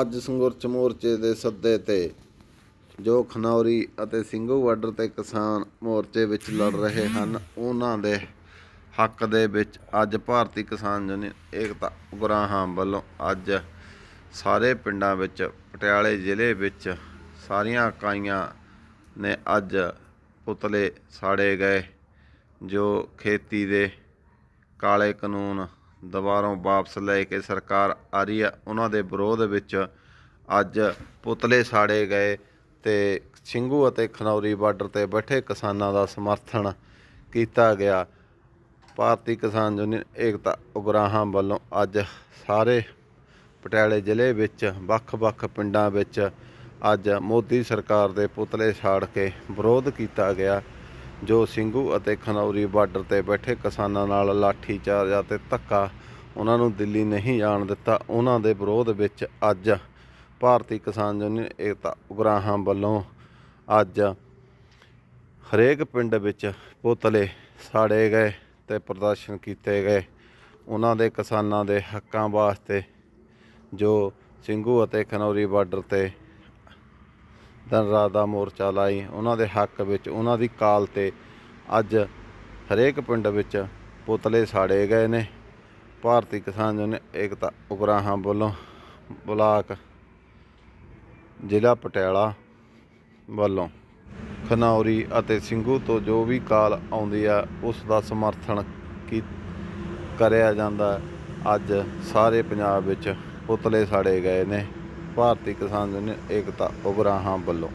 ਅੱਜ ਸੰਘਰਸ਼ ਮੋਰਚੇ ਦੇ ਸੱਦੇ ਤੇ ਜੋ ਖਨੌਰੀ ਅਤੇ ਸਿੰਘੂ ਬਾਰਡਰ ਤੇ ਕਿਸਾਨ ਮੋਰਚੇ ਵਿੱਚ ਲੜ ਰਹੇ ਹਨ, ਉਹਨਾਂ ਦੇ ਹੱਕ ਦੇ ਵਿੱਚ ਅੱਜ ਭਾਰਤੀ ਕਿਸਾਨ ਯੂਨੀਅਨ ਏਕਤਾ ਉਗਰਾਹਾਂ ਵੱਲੋਂ ਅੱਜ ਸਾਰੇ ਪਿੰਡਾਂ ਵਿੱਚ, ਪਟਿਆਲੇ ਜ਼ਿਲ੍ਹੇ ਵਿੱਚ ਸਾਰੀਆਂ ਇਕਾਈਆਂ ਨੇ ਅੱਜ ਪੁਤਲੇ ਸਾੜੇ ਗਏ, ਜੋ ਖੇਤੀ ਦੇ ਕਾਲੇ ਕਾਨੂੰਨ ਦੁਬਾਰੋਂ ਵਾਪਸ ਲੈ ਕੇ ਸਰਕਾਰ ਆ ਰਹੀ ਹੈ ਉਹਨਾਂ ਦੇ ਵਿਰੋਧ ਵਿੱਚ ਅੱਜ ਪੁਤਲੇ ਸਾੜੇ ਗਏ ਤੇ ਸਿੰਘੂ ਅਤੇ ਖਨੌਰੀ ਬਾਰਡਰ ਤੇ ਬੈਠੇ ਕਿਸਾਨਾਂ ਦਾ ਸਮਰਥਨ ਕੀਤਾ ਗਿਆ। ਭਾਰਤੀ ਕਿਸਾਨ ਯੂਨੀਅਨ ਏਕਤਾ ਉਗਰਾਹਾਂ ਵੱਲੋਂ ਅੱਜ ਸਾਰੇ ਪਟਿਆਲੇ ਜ਼ਿਲ੍ਹੇ ਵਿੱਚ, ਵੱਖ-ਵੱਖ ਪਿੰਡਾਂ ਵਿੱਚ ਅੱਜ ਮੋਦੀ ਸਰਕਾਰ ਦੇ ਪੁਤਲੇ ਸਾੜ ਕੇ ਵਿਰੋਧ ਕੀਤਾ ਗਿਆ। ਜੋ ਸਿੰਘੂ ਅਤੇ ਖਨੌਰੀ ਬਾਰਡਰ ਤੇ ਬੈਠੇ ਕਿਸਾਨਾਂ ਨਾਲ ਲਾਠੀ ਚਾਰਜ ਅਤੇ ਧੱਕਾ ਉਹਨਾਂ ਨੂੰ ਦਿੱਲੀ ਨਹੀਂ ਜਾਣ ਦਿੱਤਾ, ਉਹਨਾਂ ਦੇ ਵਿਰੋਧ ਵਿੱਚ ਅੱਜ ਭਾਰਤੀ ਕਿਸਾਨ ਯੂਨੀਅਨ ਏਕਤਾ ਉਗਰਾਹਾਂ ਵੱਲੋਂ ਅੱਜ ਹਰੇਕ ਪਿੰਡ ਵਿੱਚ ਪੁਤਲੇ ਸਾੜੇ ਗਏ ਤੇ ਪ੍ਰਦਰਸ਼ਨ ਕੀਤੇ ਗਏ। ਉਹਨਾਂ ਦੇ ਕਿਸਾਨਾਂ ਦੇ ਹੱਕਾਂ ਵਾਸਤੇ ਜੋ ਸਿੰਘੂ ਅਤੇ ਖਨੌਰੀ ਬਾਰਡਰ ਤੇ ਦਿਨ ਰਾਤ ਦਾ ਮੋਰਚਾ ਲਾਈ, ਉਹਨਾਂ ਦੇ ਹੱਕ ਵਿੱਚ, ਉਹਨਾਂ ਦੀ ਕਾਲ ਤੇ ਅੱਜ ਹਰੇਕ ਪਿੰਡ ਵਿੱਚ ਪੁਤਲੇ ਸਾੜੇ ਗਏ ਨੇ। ਭਾਰਤੀ ਕਿਸਾਨ ਯੂਨੀਅਨ ਏਕਤਾ ਉਗਰਾਹਾਂ ਵੱਲੋਂ ਬਲਾਕ ਜ਼ਿਲ੍ਹਾ ਪਟਿਆਲਾ ਵੱਲੋਂ ਖਨੌਰੀ ਅਤੇ ਸਿੰਘੂ ਤੋਂ ਜੋ ਵੀ ਕਾਲ ਆਉਂਦੀ ਆ, ਉਸ ਦਾ ਸਮਰਥਨ ਕੀ ਕਰਿਆ ਜਾਂਦਾ? ਅੱਜ ਸਾਰੇ ਪੰਜਾਬ ਵਿੱਚ ਪੁਤਲੇ ਸਾੜੇ ਗਏ ਨੇ। ਭਾਰਤੀ ਕਿਸਾਨ ਯੂਨੀਅਨ ਏਕਤਾ ਉਗਰਾਹਾਂ ਵੱਲੋਂ